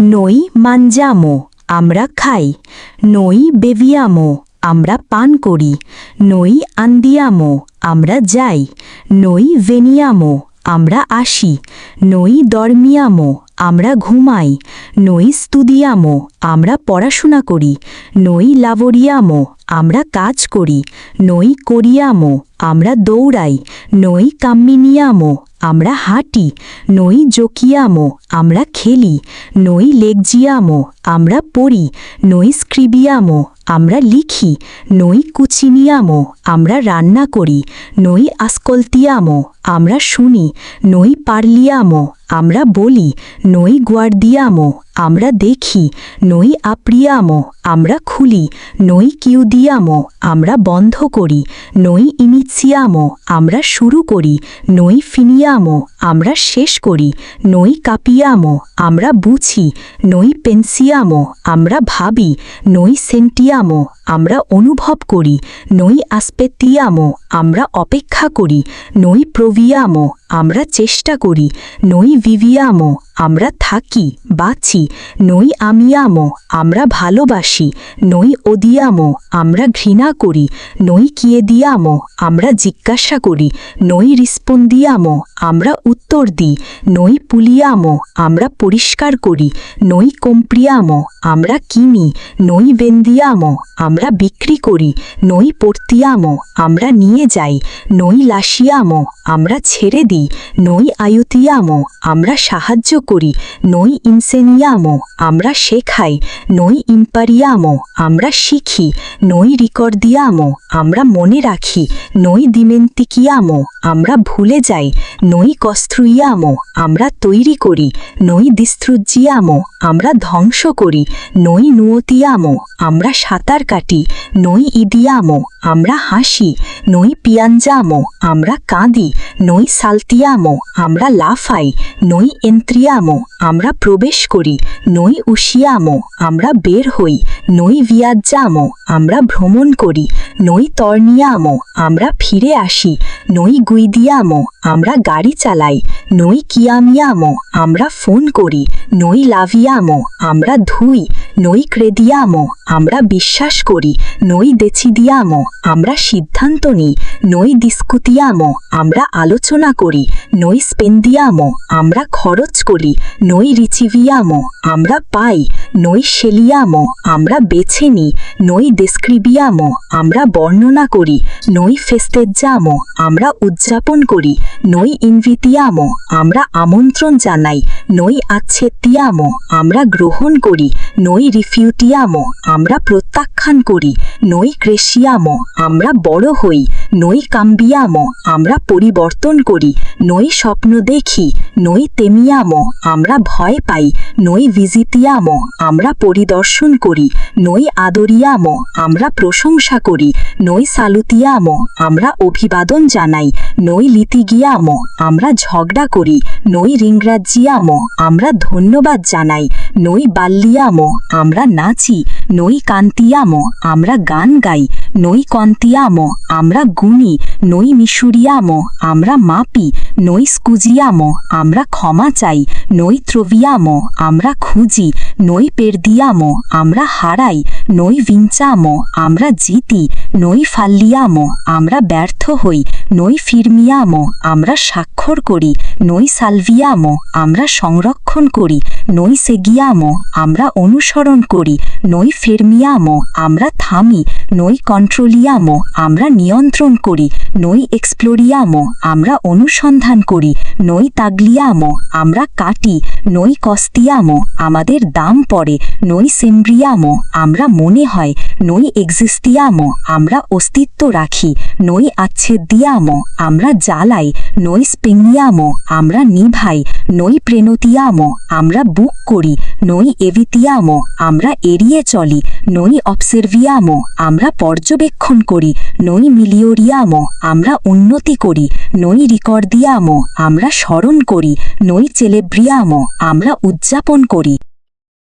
নই মানজামো, আমরা খাই। নই বেভিয়ামো আমরা পান করি। নই আন্দিয়ামো, আমরা যাই। নই ভেনিয়ামো, আমরা আসি। নই দরমিয়ামো, আমরা ঘুমাই। নই স্তুদিয়ামো, আমরা পড়াশোনা করি। নই লাভরিয়ামো, আমরা কাজ করি। নই করিয়ামো, আমরা দৌড়াই। নই কাম্মিনিয়ামো আমরা হাঁটি নই জোকিয়ামো আমরা খেলি নই লেগজিয়ামো আমরা পড়ি নই স্ক্রিবিয়ামো আমরা লিখি, নই কুচিনিয়ামো, আমরা রান্না করি। নই আসকলতিয়ামো, আমরা শুনি। নই পারলিয়ামো, আমরা বলি। নই গুয়ার্দিয়ামো, আমরা দেখি। নই আপ্রিয়ামো, আমরা খুলি। নই কিউদিয়ামো, আমরা বন্ধ করি। নই ইনিচিয়ামো আমরা শুরু করি। নই ফিনিয়ামো আমরা শেষ করি। নই কাপিয়ামো, আমরা বুঝি। নই পেন্সিয়ামো, আমরা ভাবি। নই সেন্টিয়ামো, আমরা অনুভব করি। নই আসপেতিয়ামো, আমরা অপেক্ষা করি। নই প্রভিয়ামো, আমরা চেষ্টা করি। নই ভিভিয়ামো আমরা থাকি, বাঁচি, নই আমিয়ামো আমরা ভালোবাসি, নই ওদিয়ামো, আমরা ঘৃণা করি, নই কিয়ে কিয়েদিয়ামো আমরা জিজ্ঞাসা করি, নই রিস্পন্দিয়ামো আমরা উত্তর দিই, নই পুলিয়ামো, আমরা পরিষ্কার করি, নই কম্প্রিয়ামো, আমরা কিনি, নই বেন্দিয়ামো, আমরা বিক্রি করি, নই পর্তিয়ামো আমরা নিয়ে যাই, নই লাসিয়ামো, আমরা ছেড়ে দিই, নই আয়ুতিয়ামো, আমরা সাহায্য করি। নই ইনসেনিয়ামো, আমরা শেখাই। নই ইম্পারিয়ামো, আমরা শিখি। নই রিকর্দিয়ামো, আমরা মনে রাখি। নই দিমেন্তিকিয়ামো, আমরা ভুলে যাই। নই কস্ত্রুইয়ামো আমরা তৈরি করি। নই দিস্ত্রুজিয়ামো আমরা ধ্বংস করি। নই নুয়তিয়ামো, আমরা সাঁতার কাটি। নই ইদিয়ামো, আমরা হাসি। নই পিয়াঞ্জামো, আমরা কাঁদি। নই সালতিয়ামো, আমরা লাফাই। নই এন্ত্রিয়ামো, আমরা প্রবেশ করি। নই উশিয়ামো, আমরা বের হই। নই ভিয়াজ্জামো, আমরা ভ্রমণ করি। নই তর্নিয়ামো, আমরা ফিরে আসি। নই গুইদিয়ামো, আমরা গাড়ি চালাই। নই কিয়ামিয়ামো, আমরা ফোন করি। নই লাভিয়ামো, আমরা ধুই। নই ক্রেদিয়ামো আমরা বিশ্বাস করি, নই দেছিদিয়ামো আমরা সিদ্ধান্ত নিই, নই দিস্কুতিয়ামো আমরা আলোচনা করি, নই স্পেন্দিয়ামো, আমরা খরচ করি, নই রিচিভিয়ামো, আমরা পাই, নই শেলিয়ামো, আমরা বেছে নিই, নই ডেসক্রিবিয়ামো, আমরা বর্ণনা করি, নই ফেস্তেজ্জামো, আমরা উদযাপন করি, নই ইনভিতিয়ামো, আমরা আমন্ত্রণ জানাই, নই আচ্ছেতিয়ামো, আমরা গ্রহণ করি, নই রিফিউটিয়ামো আমরা প্রত্যাখ্যান করি। নই ক্রেশিয়ামো, আমরা বড় হই। নই কাম্বিয়ামো, আমরা পরিবর্তন করি। নই স্বপ্ন দেখি নই তেমিয়ামো, আমরা ভয় পাই। নই ভিজিতিয়ামো, আমরা পরিদর্শন করি। নই আদরিয়ামো, আমরা প্রশংসা করি। নই সালুতিয়ামো, আমরা অভিবাদন জানাই। নই লিতিগিয়ামো, আমরা ঝগড়া করি। নই রিংরাজ্জিয়ামো আমরা ধন্যবাদ জানাই। নই বাল্লিয়ামো, আমরা নাচি। নই কান্তিয়ামো, আমরা গান গাই নই কন্তিয়ামো আমরা গুনি নই মিশুরিয়ামো আমরা মাপি নই স্কুজিয়ামো আমরা ক্ষমা চাই নই ত্রভিয়ামো আমরা খুঁজি নই পেরদিয়ামো আমরা হারাই নই ভিঞ্চামো আমরা জিতি নই ফাল্লিয়ামো আমরা ব্যর্থ হই নই ফিরমিয়ামো আমরা স্বাক্ষর করি নই সালভিয়ামো আমরা সংরক্ষণ করি নই সেগিয়ামো আমরা অনুসরণ করি নই ফেরমিয়ামো আমরা থামি নই কন্ট্রোলিয়ামো আমরা নিয়ন্ত্রণ করি নই এক্সপ্লোরিয়ামো আমরা অনুসন্ধান করি নই তাগলিয়ামো আমরা কাটি নই কস্তিয়ামো আমাদের দাম পড়ে নই সেম্ব্রিয়ামো আমরা মনে হয় নই এক্সিস্তিয়ামো আমরা অস্তিত্ব রাখি নই আচ্ছেদিয়ামো আমরা জ্বালাই নই স্পেঙ্গিয়ামো আমরা নিভাই নই প্রেনতিয়ামো আমরা বুক করি নই এভিতিয়ামো আমরা এড়িয়ে চলি নই অবসেরভিয়ামো আমরা পর্যবেক্ষণ করি। নই মিলিওরিয়াম আমরা উন্নতি করি। নই রিকর্দিয়াম আমরা স্মরণ করি। নই চেলেব্রিয়াম, আমরা উদযাপন করি।